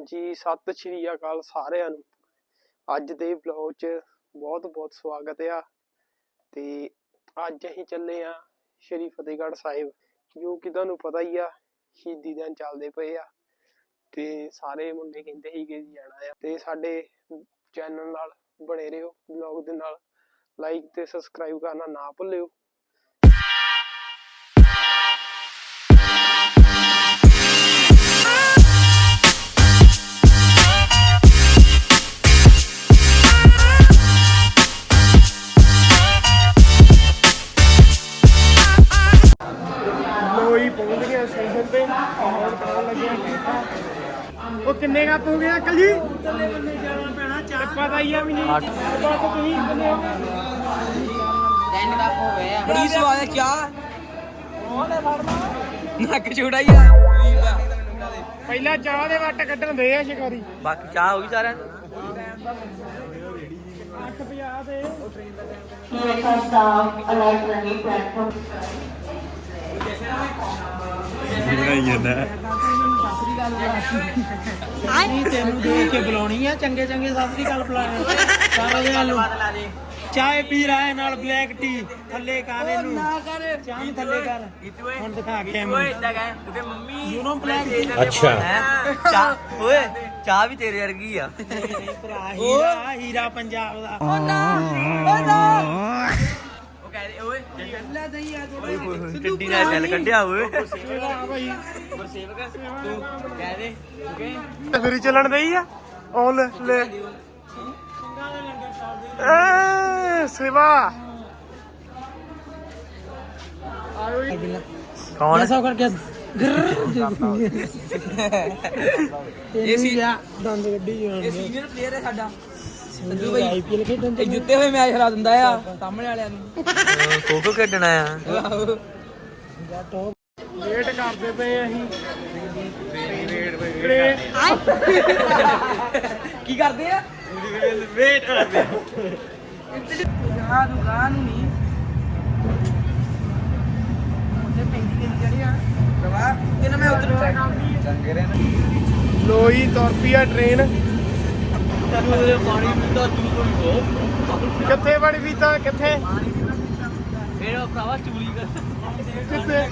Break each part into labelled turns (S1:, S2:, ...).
S1: ਹਾਂਜੀ, ਸਤਿ ਸ਼੍ਰੀ ਅਕਾਲ ਸਾਰਿਆਂ ਨੂੰ। ਅੱਜ ਦੇ ਵਲੌਗ 'ਚ ਬਹੁਤ ਬਹੁਤ ਸਵਾਗਤ ਆ। ਤੇ ਅੱਜ ਅਸੀਂ ਚੱਲੇ ਆ ਸ਼੍ਰੀ ਫਤਿਹਗੜ੍ਹ ਸਾਹਿਬ, ਜੋ ਕਿ ਤੁਹਾਨੂੰ ਪਤਾ ਹੀ ਆ, ਸ਼ਹੀਦੀ ਦਿਨ ਚੱਲਦੇ ਪਏ ਆ। ਤੇ ਸਾਰੇ ਮੁੰਡੇ ਕਹਿੰਦੇ ਸੀ ਕਿ ਜਾਣਾ ਆ। ਤੇ ਸਾਡੇ ਚੈਨਲ ਨਾਲ ਬਣੇ ਰਹੋ ਵਲੌਗ ਦੇ ਨਾਲ। ਲਾਈਕ ਤੇ ਸਬਸਕ੍ਰਾਈਬ ਕਰਨਾ ਨਾ ਭੁੱਲਿਓ। ਜੀ। ਜਾਣਾ ਪੈਣਾ ਚਾਹ ਪਤਾ ਹੀ ਆ ਵੀ ਨਹੀਂ ਬਸ ਤੁਸੀਂ ਕਿੰਨੇ ਹੋ ਗਏ
S2: ਬੜੀ ਸਵਾਦ ਹੈ? ਚਾਹ ਨੱਕ ਛੋੜਾ ਹੀ ਆ। ਵੀਰ ਦਾ
S1: ਪਹਿਲਾਂ ਚਾਹ ਦੇ ਵੱਟ ਕੱਢਣ ਦੇ ਆ ਸ਼ਿਕਾਰੀ।
S2: ਬਾਕੀ ਚਾਹ ਹੋ ਗਈ ਸਾਰਿਆਂ ਨੂੰ?
S1: 850 ਦੇ
S3: Vehicle stop, alight running platform.
S4: ਨਹੀਂ ਤੈਨੂੰ ਦੇਖ ਕੇ ਬੁਲਾਉਣੀ ਆ ਚੰਗੇ ਚੰਗੇ ਸਤਿ ਸ੍ਰੀ ਅਕਾਲ ਬੁਲਾਇਆ ਸਾਰੇ ਦੇ ਨੂੰ ਚਾਹ ਪੀ ਰਹਾ ਹੈ ਨਾਲ ਬਲੈਕ ਟੀ ਥੱਲੇ ਕਰ ਇਹਨੂੰ। ਨਾ ਕਰ। ਚਾਹ ਨੂੰ ਥੱਲੇ ਕਰ। ਹੁਣ ਦਿਖਾ ਕੇ
S2: ਓਏ ਇਦਾਂ ਕਹੇ ਕਿਉਂਕਿ ਮੰਮੀ
S4: ਯੂ ਨੋ ਬਲੈਕ
S2: ਅੱਛਾ। ਚਾਹ ਓਏ ਚਾਹ ਵੀ ਤੇਰੇ ਵਰਗੀ ਆ।
S4: ਨਹੀਂ ਭਰਾ ਹੀਰਾ ਹੀਰਾ ਪੰਜਾਬ ਦਾ।
S2: ਕਹਿ ਰਹੇ ਓਏ।
S4: ਲੈ ਦਈ ਆ ਥੋੜੇ
S2: ਟਿੱਡੀ ਦਾ ਗੱਲ ਕੱਢਿਆ ਓਏ।
S1: ਆ ਭਾਈ।
S2: ਗੁਰਸੇਵਕ ਤੂੰ ਕਹਿ ਦੇ ਓਕੇ
S1: ਫਿਰ ਚੱਲਣ ਦੇਈ ਆ? ਉਹ ਲੈ ਏ ਸੇਵਾ।
S2: ਕੌਣ?
S4: ਐਸਾ ਕਰਕੇ ਇਹ ਸੀ ਦੰਦ ਗੱਡੀ
S2: ਇਹ
S4: ਜਾਣ
S2: ਸੀਨੀਅਰ ਪਲੇਅਰ ਹੈ ਸਾਡਾ। ਸੰਧੂ ਭਾਈ
S4: ਆਈਪੀਐਲ ਖੇਡਣ
S2: ਇਹ ਜੁੱਤੇ ਹੋਏ ਮੈਚ ਹਰਾ ਦਿੰਦਾ ਆ ਸਾਹਮਣੇ ਵਾਲਿਆਂ ਨੂੰ। ਕੋਕੋ ਖੇਡਣਾ ਆ।
S1: ਵੇਟ ਕਰਦੇ ਪਏ ਆ ਅਸੀਂ। ਵੇਟ
S2: ਕੀ ਕਰਦੇ ਆ? ਵੇਟ ਕਰਦੇ ਨੂੰ ਗਾਹ ਨੂੰ ਨਹੀਂ। ਉਹਦੇ ਪੈਂਦੀ ਕਿੰਨੀ ਜਿਹੜੀ ਆ। ਰਵਾ ਕਿੰਨਾ ਮੈਂ ਉਧਰ ਚੰਗੇ ਰਹੇ
S1: ਲੋਈ ਤੁਰ ਪਈ ਆ ਟ੍ਰੇਨ
S2: ਨਾ ਪਾਣੀ ਪੀਂਦਾ ਤੂੰ ਕੋਈ ਹੋ
S1: ਕਿੱਥੇ ਬੜੀ ਵੀ ਤਾਂ ਕਿੱਥੇ?
S2: ਮੇਰਾ ਭਰਾਵਾ ਚੂਲੀ ਕਰ।
S1: ਕਿੱਥੇ?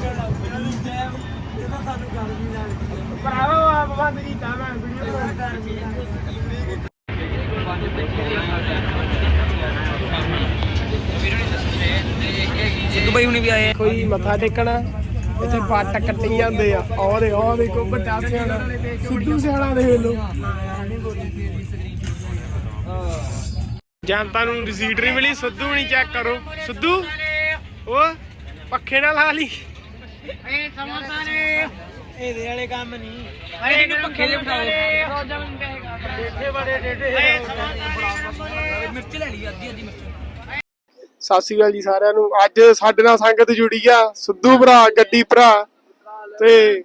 S1: ਭਰਾਵਾ ਆਪ ਬੰਦ ਕੀਤਾ ਮੈਂ ਵੀਡੀਓ
S2: ਸਿੱਧੂ ਭਾਈ ਹੁਣੀ ਵੀ ਆਏ
S1: ਕੋਈ ਮੱਥਾ ਟੇਕਣਾ? ਇੱਥੇ ਪੱਟ ਕੱਟੀ ਜਾਂਦੇ ਆ। ਦੇ ਆਹ ਦੇਖੋ ਵੱਡਾ ਸਿਆਣਾ। ਸਿੱਧੂ ਸਿਆਣਾ ਦੇਖ ਲੋ ਜਨਤਾ ਨੂੰ ਰਸੀਟ ਨਹੀਂ ਮਿਲੀ ਸਿੱਧੂ ਨਹੀਂ ਚੈੱਕ ਕਰੋ। ਸਿੱਧੂ ਉਹ ਪੱਖੇ ਨਾਲ ਲਾ ਲਈ।
S4: ਇਹਦੇ ਵਾਲੇ ਕੰਮ ਨਹੀਂ।
S2: ਅਰੇ ਇਹਨੂੰ ਪੱਖੇ ਦੇ। ਬਿਠਾਓ
S1: ਇੱਥੇ ਬੜੇ ਡੇਡੇ
S2: ਮਿਰਚ ਲੈ ਲਈ ਅੱਧੀ ਅੱਧੀ ਮਿਰਚ।
S1: ਸਤਿ ਸ਼੍ਰੀ ਅਕਾਲ ਜੀ ਸਾਰਿਆਂ ਨੂੰ। ਅੱਜ ਸਾਡੇ ਨਾਲ ਸੰਗਤ ਜੁੜੀ ਆ। ਸਿੱਧੂ ਭਰਾ ਗੱਡੀ ਭਰਾ ਤੇ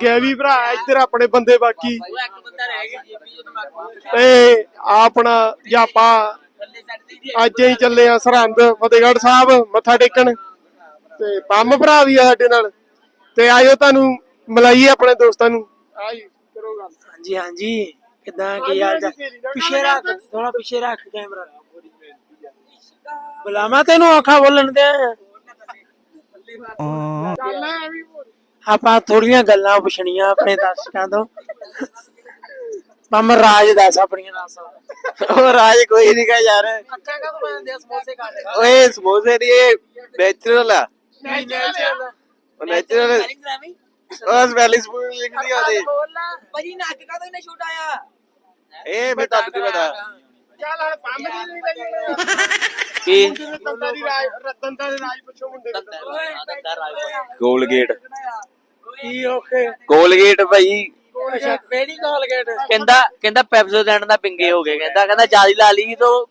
S1: ਗੈਵੀ ਭਰਾ ਇੱਧਰ ਆਪਣੇ ਬੰਦੇ ਬਾਕੀ।
S2: ਗਿਆ
S1: ਤੇ ਆ ਆਪਣਾ ਜਾਪਾ ਅੱਜ ਹੀ ਚੱਲੇ ਆ ਸਰਹੰਦ ਫਤਿਹਗੜ੍ਹ ਸਾਹਿਬ ਮੱਥਾ ਟੇਕਣ। ਤੇ ਪੰਮ ਭਰਾ ਵੀ ਆ ਸਾਡੇ ਨਾਲ। ਤੇ ਆਇਓ ਤੁਹਾਨੂੰ ਮਿਲਾਈਏ ਆਪਣੇ ਦੋਸਤਾਂ ਨੂੰ। ਆਈ ਕਰੋ ਗੱਲ।
S4: ਹਾਂਜੀ ਹਾਂਜੀ। ਕਿਦਾਂ ਕੀ ਹਾਲ ਚਾਲ? ਪਿੱਛੇ ਰੱਖ ਥੋੜਾ ਪਿੱਛੇ ਰੱਖ ਕੈਮਰਾ। ਬੁਲਾਵਾ ਤੈਨੂੰ ਔਖਾ ਬੋਲਣ ਦੇ
S1: ਚੱਲ ਐ ਵੀ
S4: ਆਪਾਂ ਥੋੜੀਆਂ ਗੱਲਾਂ ਪੁੱਛਣੀਆਂ ਆਪਣੇ ਦਰਸ਼ਕਾਂ ਤੋਂ। ਪੰਮ ਰਾਜ ਦੱਸ ਆਪਣੀਆਂ ਦੱਸ
S5: ਉਹ ਰਾਜ ਕੋਈ ਨਹੀਂ ਕਾ ਯਾਰ।
S4: ਕੱਚਾ ਕਾ ਬਣਦੇ ਆ ਸਮੋਸੇ ਕਾਟੇ
S5: ਓਏ ਸਮੋਸੇ ਦੀ ਇਹ ਨੈਚੁਰਲ ਆ। ਉਹ ਨੈਚੁਰਲ ਉਹ ਸਪੈਲਿੰਗ ਸਪੂਨ ਲਿਖਦੀ ਆ ਉਹਦੀ।
S2: ਭਾਜੀ ਨੱਕ ਕਾ ਤੋਂ ਇਹਨੇ ਸ਼ੂਟ ਆਇਆ
S5: ਇਹ ਮੈਂ ਤੁਹਾਨੂੰ ਕੀ ਪਤਾ।
S1: ਚੱਲ ਹੁਣ ਪੰਮ ਦੀ ਨਹੀਂ ਗਈ
S5: ਕੀ?
S1: ਰਤਨਤਾ ਦੀ ਰਾਜ ਪੁੱਛੋ ਮੁੰਡੇ ਨੂੰ
S5: ਕੋਲਗੇਟ
S4: ਕੀ ਓਕੇ
S5: ਕੋਲਗੇਟ ਭਾਈ।
S4: ਅੱਛਾ ਕਿਹੜੀ ਕੋਲਗੇਟ?
S2: ਕਹਿੰਦਾ ਕਹਿੰਦਾ ਪੈਪਸੋਡੈਂਟ ਦਾ ਪਿੰਗੇ ਹੋ ਗਏ। ਕਹਿੰਦਾ ਕਹਿੰਦਾ ਜਿਆਦੀ ਲਾ ਲਈ ਤੋਂ।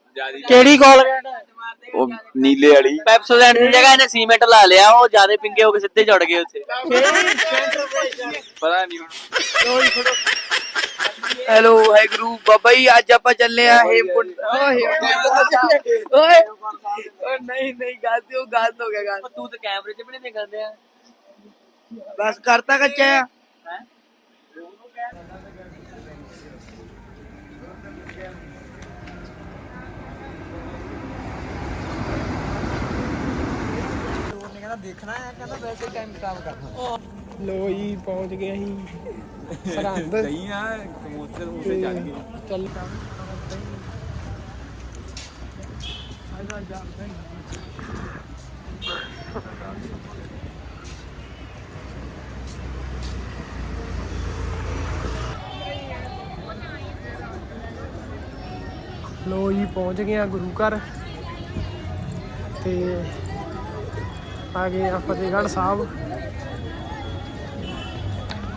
S4: ਕਿਹੜੀ ਕੋਲਗੇਟ?
S5: ਉਹ ਨੀਲੇ ਵਾਲੀ।
S2: ਪੈਪਸੋਡੈਂਟ ਦੀ ਜਗ੍ਹਾ ਇਹਨੇ ਸੀਮੈਂਟ ਲਾ ਲਿਆ। ਉਹ ਜਿਆਦੇ ਪਿੰਗੇ ਹੋ ਕੇ ਸਿੱਧੇ ਜੁੜ ਗਏ ਉੱਥੇ।
S5: ਪਤਾ ਨਹੀਂ ਹੁਣ।
S2: ਹੈਲੋ ਵਾਹਿਗੁਰੂ। ਬਾਬਾ ਜੀ ਅੱਜ ਆਪਾਂ ਚੱਲੇ ਆ ਹੇਮਕੁੰਟ। ਓਏ। ਓਏ ਓਏ ਨਹੀਂ ਨਹੀਂ ਗਲਤ ਹੋ ਗਲਤ ਹੋ ਗਿਆ ਗੱਲ ਤੂੰ ਤੇ ਕੈਮਰੇ 'ਚ ਵੀ ਨਹੀਂ ਦਿਖਦੇ ਆ
S4: ਬਸ ਕਰਤਾ ਕੱਚਾ ਆ
S6: ਦੇਖਣਾ ਹੈ ਕਹਿੰਦਾ ਵੈਸੇ ਟਾਈਮ ਖਰਾਬ ਕਰਨਾ
S1: ਲੋ ਜੀ ਪਹੁੰਚ ਗਏ ਅਸੀਂ ਸਰਹੰਦ
S3: ਸਹੀ ਆ ਸਮੋਸੇ ਸਮੋਸੇ ਚੱਲ ਗਏ
S1: ਚੱਲ ਆਜਾ ਜਾ ਲੋ ਜੀ, ਪਹੁੰਚ ਗਏ ਆ ਗੁਰੂ ਘਰ। ਤੇ ਆ ਗਏ ਆ ਫਤਿਹਗੜ੍ਹ ਸਾਹਿਬ।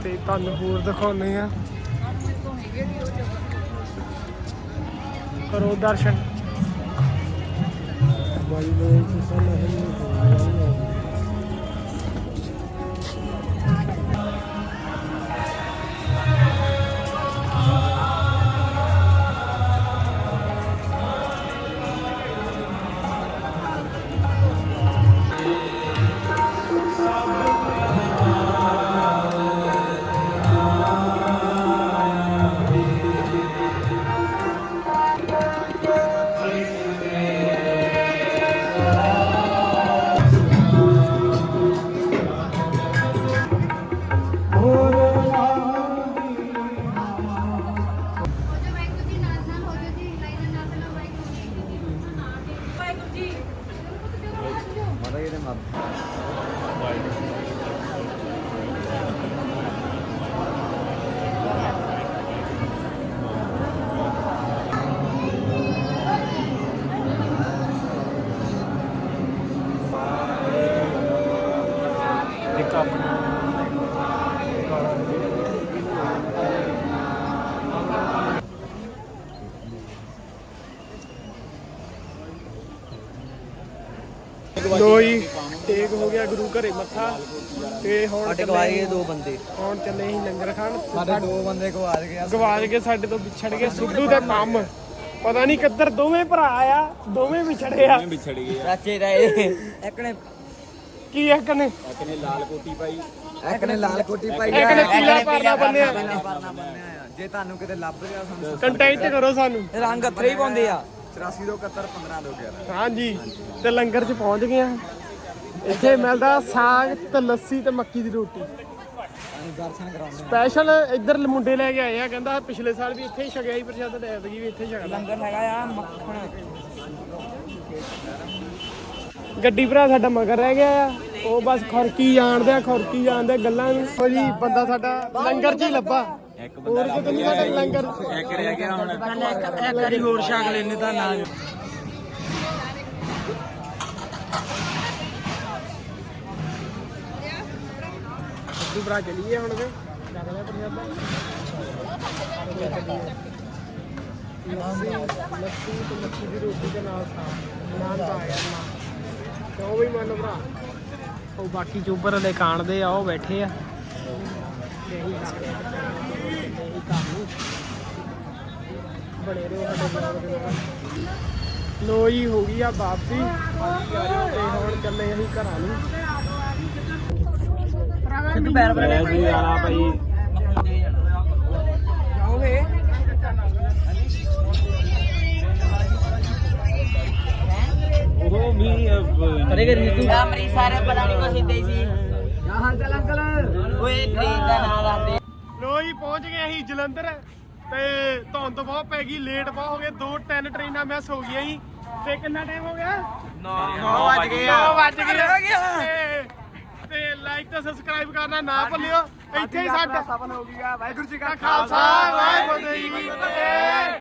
S1: ਤੇ ਤੁਹਾਨੂੰ ਹੋਰ ਦਿਖਾਉਂਦੇ ਆ ਕਰੋ ਦਰਸ਼ਨ। ਵਾਹਿਗੁਰੂ ਬੋਲ ਸੁਸਾ ਲੋ ਜੀ ਟੇਕ ਹੋ ਗਿਆ ਗੁਰੂ ਘਰੇ ਮੱਥਾ ਤੇ ਹੁਣ
S6: ਗਵਾਏ ਦੋ ਬੰਦੇ।
S1: ਹੁਣ ਚੱਲੇ ਅਸੀਂ ਲੰਗਰ ਖਾਣ।
S6: ਸਾਡੇ ਦੋ ਬੰਦੇ ਗਵਾਚ ਗਏ
S1: ਗਵਾਜ ਕੇ ਸਾਡੇ ਤੋਂ ਵਿਛੜ ਗਏ ਸਿੱਧੂ ਤੇ ਪੰਮ ਪਤਾ ਨਹੀਂ ਕਿੱਧਰ ਦੋਵੇਂ ਭਰਾ ਆ ਦੋਵੇਂ ਵਿਛੜੇ ਆ।
S3: ਵਿਛੜ ਗਏ
S6: ਚਾਚੇ ਦਾ ਇਹ ਇੱਕ ਨੇ
S1: ਕੀ ਇੱਕ ਨੇ
S3: ਇੱਕ ਨੇ ਲਾਲ ਕੋਟੀ ਪਾਈ।
S6: ਇੱਕ ਨੇ ਲਾਲ ਕੋਟੀ ਪਾਈ
S1: ਇੱਕ ਨੇ ਪੀਲਾ ਪਰਨਾ ਬੰਨਿਆ।
S6: ਜੇ ਤੁਹਾਨੂੰ ਕਿਤੇ ਲੱਭ ਰਿਹਾ ਸਾਨੂੰ
S1: ਕੰਟੈਕਟ ਕਰੋ ਸਾਨੂੰ।
S6: ਰੰਗ ਅਥਰੇ ਹੀ ਪਾਉਂਦੇ ਆ। 84 ਤੋਂ 71 15 ਤੋਂ 11
S1: ਹਾਂਜੀ ਤੇ ਲੰਗਰ 'ਚ ਪਹੁੰਚ ਗਏ ਆ। ਇੱਥੇ ਮਿਲਦਾ ਸਾਗ ਤੇ ਲੱਸੀ ਤੇ ਮੱਕੀ ਦੀ ਰੋਟੀ।
S6: ਅਸੀਂ ਦਰਸ਼ਨ ਕਰਾਉਂਦੇ
S1: ਸਪੈਸ਼ਲ ਇੱਧਰ ਮੁੰਡੇ ਲੈ ਕੇ ਆਏ ਆ ਕਹਿੰਦਾ ਪਿਛਲੇ ਸਾਲ ਵੀ ਇੱਥੇ ਹੀ ਛਕਿਆ ਸੀ ਪ੍ਰਸ਼ਾਦ ਲੈ ਵੀ ਇੱਥੇ ਹੀ
S6: ਲੰਗਰ ਹੈਗਾ ਆ ਮੱਖਣ।
S1: ਗੱਡੀ ਭਰਾ ਸਾਡਾ ਮਗਰ ਰਹਿ ਗਿਆ ਆ ਉਹ ਬਸ ਖੁਰਕੀ ਜਾਣਦੇ ਆ ਖੁਰਕੀ ਜਾਣਦੇ ਗੱਲਾਂ ਨੂੰ। ਜੀ ਬੰਦਾ ਸਾਡਾ ਲੰਗਰ 'ਚ ਹੀ ਲੱਭਾ।
S3: ਇੱਕ
S1: ਹੋਰ ਕਿਤੇ ਨਹੀਂ ਸਾਡਾ ਲੰਗਰ।
S3: ਇੱਕ ਰਹਿ ਗਿਆ ਹੁਣ।
S6: ਇੱਕ ਵਾਰੀ ਹੋਰ ਛਕ ਲੈਨੇ ਤਾਂ ਨਾਲ
S1: ਸਿੱਧੂ ਭਰਾ ਚਲੀਏ ਹੁਣ ਫੇ ਛਕ ਲਿਆ ਪ੍ਰਸ਼ਾਦਾ ਲੱਸੀ ਲੱਸੀ ਤੇ ਮੱਕੀ ਦੀ ਰੋਟੀ ਦੇ ਨਾਲ ਸਾਗ ਨਾਨ ਤਾਂ। ਆ ਗਿਆ ਨਾ ਕਿਉਂ ਵੀ ਮੰਨ ਭਰਾ ਉਹ ਬਾਕੀ ਚੋਬਰ ਵਾਲੇ ਕਾਣਦੇ ਆ ਉਹ ਬੈਠੇ ਆ ਇਹੀ ਕਰਦੇ ਆ ਇਹੀ ਕੰਮ ਨੂੰ ਬੜੇ ਰਹੋ ਸਾਡੇ ਬਲੌਗ ਲੋ ਜੀ ਹੋ ਗਈ ਆ ਵਾਪਸੀ। ਤੇ ਹੁਣ ਚੱਲੇ ਅਸੀਂ ਘਰਾਂ ਨੂੰ
S6: ਸਿੱਧੂ ਪੈਰ ਪਰ
S3: ਜੀ ਆਣਾ ਭਾਈ
S6: ਜਾਓਗੇ
S3: ਉਹ ਵੀ
S6: ਕਰੇ ਕਰੀ ਤੂੰ? ਅੰਮ੍ਰਿਤਸਰ ਪਤਾ ਨਹੀਂ ਕੋ ਸਿੱਧੇ ਸੀ। ਕੀ ਹਾਲ ਚਾਲ ਅੰਕਲ। ਓਏ ਟ੍ਰੇਨ ਦਾ ਨਾਮ ਆਂਦੇ।
S1: ਲੋ ਜੀ ਪਹੁੰਚ ਗਏ ਅਸੀਂ ਜਲੰਧਰ ਤੇ ਧੁੰਦ ਬਹੁਤ ਪੈ ਗਈ ਲੇਟ ਬਹੁਤ ਹੋ ਗਏ ਦੋ ਤਿੰਨ ਟ੍ਰੇਨਾਂ ਮਿਸ ਹੋ ਗਈਆਂ ਸੀ ਤੇ ਕਿੰਨਾ ਟਾਈਮ ਹੋ ਗਿਆ?
S6: 9 ਵਜ ਗਏ
S1: 9 ਵੱਜ ਗਏ ਤੇ- ਤੇ ਲਾਈਕ ਤੇ ਸਬਸਕ੍ਰਾਈਬ ਕਰਨਾ ਨਾ ਭੁੱਲਿਓ। ਇੱਥੇ ਹੀ ਸਾਡਾ
S6: ਸਫਲ ਹੋ ਗਿਆ। ਵਾਹਿਗੁਰੂ ਜੀ
S1: ਖਾਲਸਾ ਵਾਹਿਗੁਰੂ ਜੀ ਕੀ ਫਤਿਹ।